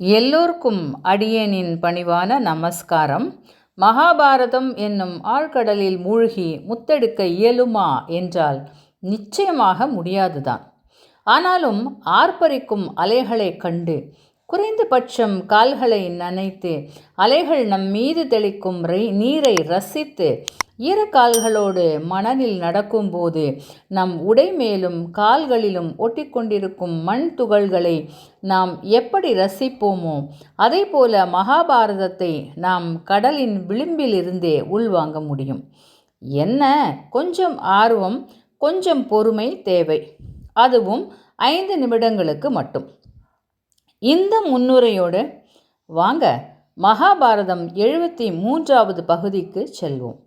எல்லோர்க்கும் அடியேனின் பணிவான நமஸ்காரம். மகாபாரதம் என்னும் ஆழ்கடலில் மூழ்கி முத்தெடுக்க இயலுமா என்றால் நிச்சயமாக முடியாதுதான். ஆனாலும் ஆர்ப்பரிக்கும் அலைகளைக் கண்டு குறைந்தபட்சம் கால்களை நனைத்து அலைகள் நம் மீது தெளிக்கும் ரை- நீரை ரசித்து ஈரக்கால்களோடு மணலில் நடக்கும்போது நம் உடை மேலும் கால்களிலும் ஒட்டிக்கொண்டிருக்கும் மண் துகள்களை நாம் எப்படி ரசிப்போமோ அதைப்போல மகாபாரதத்தை நாம் கடலின் விளிம்பிலிருந்தே உள்வாங்க முடியும். என்ன? கொஞ்சம் ஆர்வம் கொஞ்சம் பொறுமை தேவை. அதுவும் ஐந்து நிமிடங்களுக்கு மட்டும். இந்த முன்னுரையோடு வாங்க மகாபாரதம் எழுபத்தி மூன்றாவது பகுதிக்கு செல்வோம்.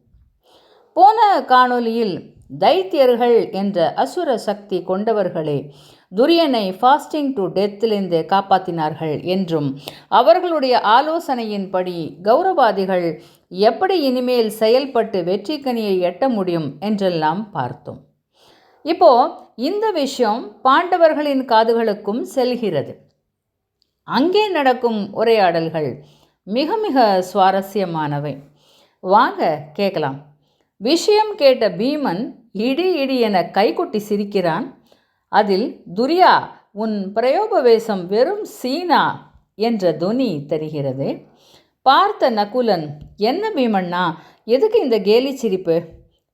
போன காணொளியில் தைத்தியர்கள் என்ற அசுர சக்தி கொண்டவர்களே துரியனை ஃபாஸ்டிங் டு டெத்திலிருந்து காப்பாற்றினார்கள் என்றும் அவர்களுடைய ஆலோசனையின்படி கௌரவாதிகள் எப்படி இனிமேல் செயல்பட்டு வெற்றி கனியை எட்ட முடியும் என்றெல்லாம் பார்த்தோம். இப்போ இந்த விஷயம் பாண்டவர்களின் காதுகளுக்கும் செல்கிறது. அங்கே நடக்கும் உரையாடல்கள் மிக மிக சுவாரஸ்யமானவை. வாங்க கேட்கலாம். விஷயம் கேட்ட பீமன் இடி இடி என கைக்குட்டி சிரிக்கிறான். அதில் துரியா உன் பிரயோபவேசம் வெறும் சீனா என்ற தொனி தெரிகிறது. பார்த்த நகுலன் என்ன பீமண்ணா எதுக்கு இந்த கேலி சிரிப்பு?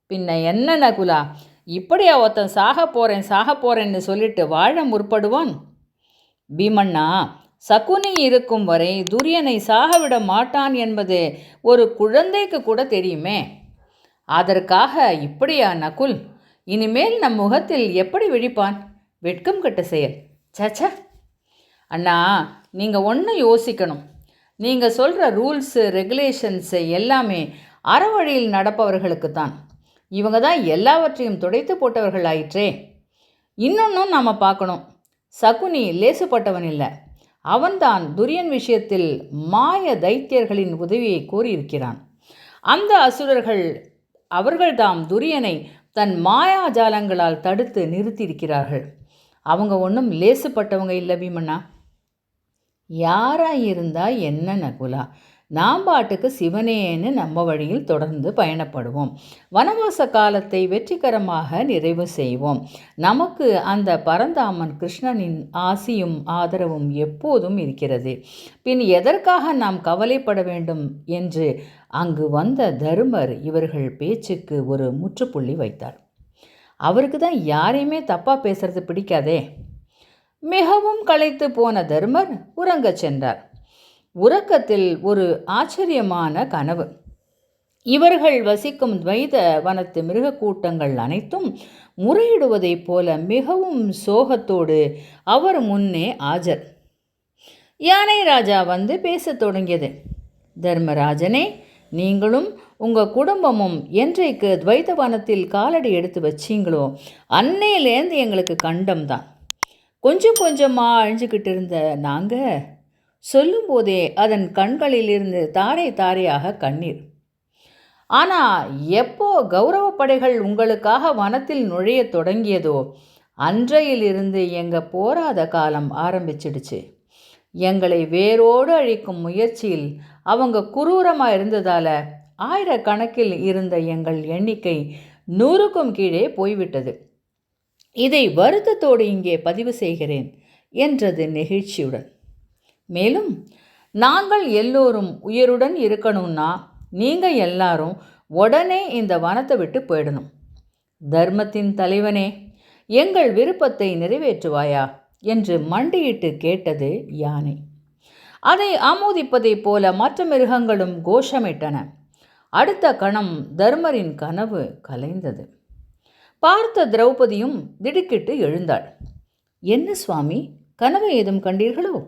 பின்ன என்ன நகுலா இப்படியா ஒருத்தன் சாக போகிறேன் சாக போகிறேன்னு சொல்லிட்டு வாழ முற்படுவான்? பீமண்ணா சகுனி இருக்கும் வரை துரியனை சாகவிட மாட்டான் என்பது ஒரு குழந்தைக்கு கூட தெரியுமே. அதற்காக இப்படியா நகுல்? இனிமேல் நம் முகத்தில் எப்படி விழிப்பான்? வெட்கம் கட்ட செயல். சச்ச அண்ணா நீங்கள் ஒன்று யோசிக்கணும். நீங்கள் சொல்கிற ரூல்ஸு ரெகுலேஷன்ஸு எல்லாமே அறவழியில் நடப்பவர்களுக்கு தான். இவங்க தான் எல்லாவற்றையும் துடைத்து போட்டவர்கள் ஆயிற்றே. இன்னொன்றும் நாம் பார்க்கணும். சகுனி லேசுப்பட்டவன் இல்லை. அவன்தான் துரியன் விஷயத்தில் மாய தைத்தியர்களின் உதவியை கோரியிருக்கிறான். அந்த அசுரர்கள் அவர்கள்தாம் துரியனை தன் மாயாஜாலங்களால் தடுத்து நிறுத்தியிருக்கிறார்கள். அவங்க ஒன்றும் லேசுப்பட்டவங்க இல்லை பீமண்ணா? யாராக இருந்தால் என்ன நகுலா? நாம் பாட்டுக்கு சிவனேன்னு நம்ம வழியில் தொடர்ந்து பயணப்படுவோம். வனவாச காலத்தை வெற்றிகரமாக நிறைவு செய்வோம். நமக்கு அந்த பரந்தாமன் கிருஷ்ணனின் ஆசியும் ஆதரவும் எப்போதும் இருக்கிறது. பின் எதற்காக நாம் கவலைப்பட வேண்டும் என்று அங்கு வந்த தருமர் இவர்கள் பேச்சுக்கு ஒரு முற்றுப்புள்ளி வைத்தார். அவருக்கு தான் யாரையுமே தப்பாக பேசுறது பிடிக்காதே. மிகவும் களைத்து போன தருமர் உறங்கச் சென்றார். உறக்கத்தில் ஒரு ஆச்சரியமான கனவு. இவர்கள் வசிக்கும் துவைத வனத்து மிருகக்கூட்டங்கள் அனைத்தும் முறையிடுவதைப் போல மிகவும் சோகத்தோடு அவர் முன்னே ஆஜர். யானை ராஜா வந்து பேசத் தொடங்கியது. தர்மராஜனே நீங்களும் உங்கள் குடும்பமும் என்றைக்கு துவைத வனத்தில் காலடி எடுத்து வச்சீங்களோ அன்னையிலேருந்து எங்களுக்கு கண்டம்தான். கொஞ்சம் கொஞ்சமாக அழிஞ்சுக்கிட்டு இருந்த நாங்கள் சொல்லும்போதே அதன் கண்களிலிருந்து தாரை தாரையாக கண்ணீர். ஆனால் எப்போ கௌரவப்படைகள் உங்களுக்காக வனத்தில் நுழையத் தொடங்கியதோ அன்றையிலிருந்து எங்கள் போராத காலம் ஆரம்பிச்சிடுச்சு. எங்களை வேரோடு அழிக்கும் முயற்சியில் அவங்க குரூரமாக இருந்ததால் ஆயிரக்கணக்கில் இருந்த எங்கள் எண்ணிக்கை நூறுக்கும் கீழே போய்விட்டது. இதை வருத்தத்தோடு இங்கே பதிவு செய்கிறேன் என்றது நெகிழ்ச்சியுடன். மேலும் நாங்கள் எல்லோரும் உயிருடன் இருக்கணும்னா நீங்கள் எல்லாரும் உடனே இந்த வனத்தை விட்டு போயிடணும். தர்மத்தின் தலைவனே எங்கள் விருப்பத்தை நிறைவேற்றுவாயா? என்று மண்டியிட்டு கேட்டது யானை. அதை ஆமோதிப்பதைப் போல மற்ற மிருகங்களும் கோஷமிட்டன. அடுத்த கணம் தர்மரின் கனவு கலைந்தது. பார்த்த திரௌபதியும் திடுக்கிட்டு எழுந்தாள். என்ன சுவாமி கனவை ஏதும் கண்டீர்களோ?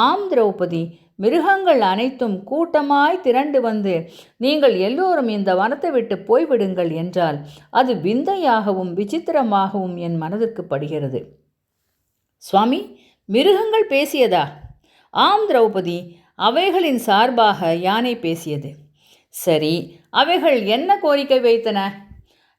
ஆம் திரௌபதி மிருகங்கள் அனைத்தும் கூட்டமாய் திரண்டு வந்து நீங்கள் எல்லோரும் இந்த வனத்தை விட்டு போய்விடுங்கள் என்றால் அது விந்தையாகவும் விசித்திரமாகவும் என் மனதிற்கு படுகிறது. சுவாமி மிருகங்கள் பேசியதா? ஆம் திரௌபதி அவைகளின் சார்பாக யானை பேசியது. சரி அவைகள் என்ன கோரிக்கை வைத்தன?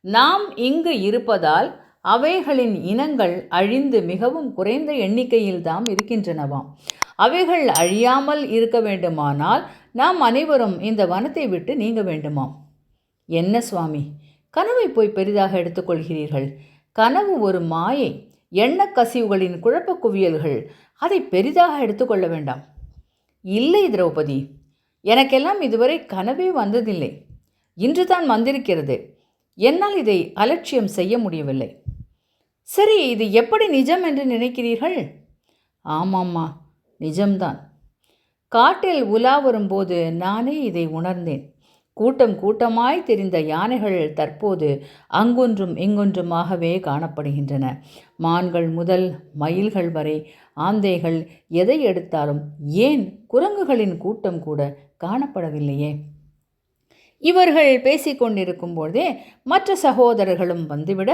நாம் இங்கு இருப்பதால் அவைகளின் இனங்கள் அழிந்து மிகவும் குறைந்த எண்ணிக்கையில்தாம் இருக்கின்றனவாம். அவைகள் அழியாமல் இருக்க வேண்டுமானால் நாம் அனைவரும் இந்த வனத்தை விட்டு நீங்க வேண்டுமாம். என்ன சுவாமி? கனவை போய் பெரிதாக எடுத்துக்கொள்கிறீர்கள். கனவு ஒரு மாயை எண்ணக் கசிவுகளின் குழப்ப குவியல்கள். அதை பெரிதாக எடுத்துக்கொள்ள வேண்டாம். இல்லை திரௌபதி எனக்கெல்லாம் இதுவரை கனவே வந்ததில்லை. இன்றுதான் வந்திருக்கிறது. என்னால் இதை அலட்சியம் செய்ய முடியவில்லை. சரி இது எப்படி நிஜம் என்று நினைக்கிறீர்கள்? ஆமாம்மா நிஜம்தான். காட்டில் உலா வரும்போது நானே இதை உணர்ந்தேன். கூட்டம் கூட்டமாய் தெரிந்த யானைகள் தற்போது அங்கொன்றும் இங்கொன்றுமாகவே காணப்படுகின்றன. மான்கள் முதல் மயில்கள் வரை ஆந்தைகள் எதை எடுத்தாலும் ஏன் குரங்குகளின் கூட்டம் கூட காணப்படவில்லையே? இவர்கள் பேசிக்கொண்டிருக்கும் போதே மற்ற சகோதரர்களும் வந்துவிட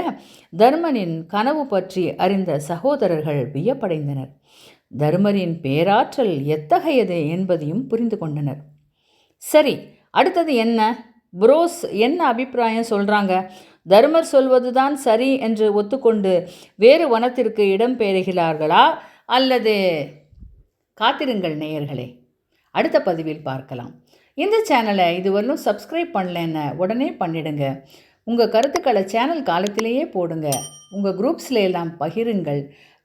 தர்மனின் கனவு பற்றி அறிந்த சகோதரர்கள் வியப்படைந்தனர். தர்மரின் பேராற்றல் எத்தகையது என்பதையும் புரிந்து கொண்டனர். சரி அடுத்தது என்ன? புரோஸ் என்ன அபிப்பிராயம் சொல்கிறாங்க தர்மர் சொல்வதுதான் சரி என்று ஒத்துக்கொண்டு வேறு வனத்திற்கு இடம் பெறுகிறார்களா அல்லது காத்திருங்கள் நேயர்களே. அடுத்த பதிவில் பார்க்கலாம். இந்த சேனலை இதுவரையிலும் சப்ஸ்கிரைப் பண்ணலன்னு உடனே பண்ணிடுங்க. உங்கள் கருத்துக்களை சேனல் காலத்திலேயே போடுங்க. உங்கள் குரூப்ஸில் எல்லாம் பகிருங்கள்.